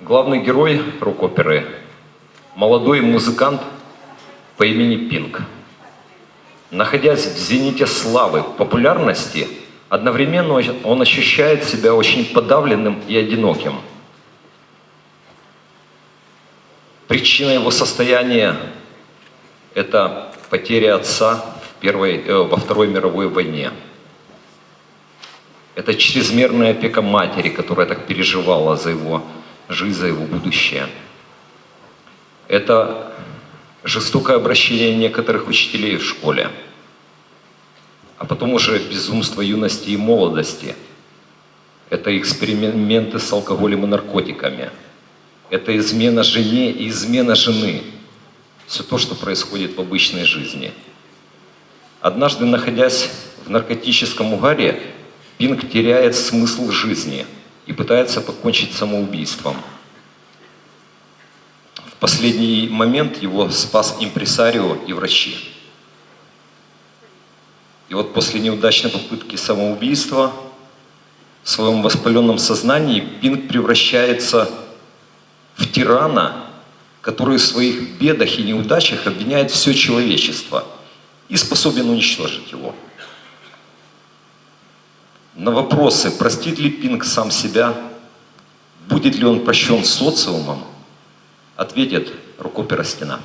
Главный герой рок-оперы – молодой музыкант по имени Пинк. Находясь в зените славы, популярности, одновременно он ощущает себя очень подавленным и одиноким. Причина его состояния – это потеря отца в первой, э, во Второй мировой войне. Это чрезмерная опека матери, которая так переживала за его жизнь, за его будущее. Это жестокое обращение некоторых учителей в школе. А потом уже безумство юности и молодости. Это эксперименты с алкоголем и наркотиками. Это измена жене и измена жены. Все то, что происходит в обычной жизни. Однажды, находясь в наркотическом угаре, Пинк теряет смысл жизни и пытается покончить самоубийством. В последний момент его спас импресарио и врачи. И вот после неудачной попытки самоубийства в своем воспаленном сознании Пинк превращается в тирана, который в своих бедах и неудачах обвиняет все человечество и способен уничтожить его. На вопросы, простит ли Пинк сам себя, будет ли он прощен социумом, ответит рукопера «Стена».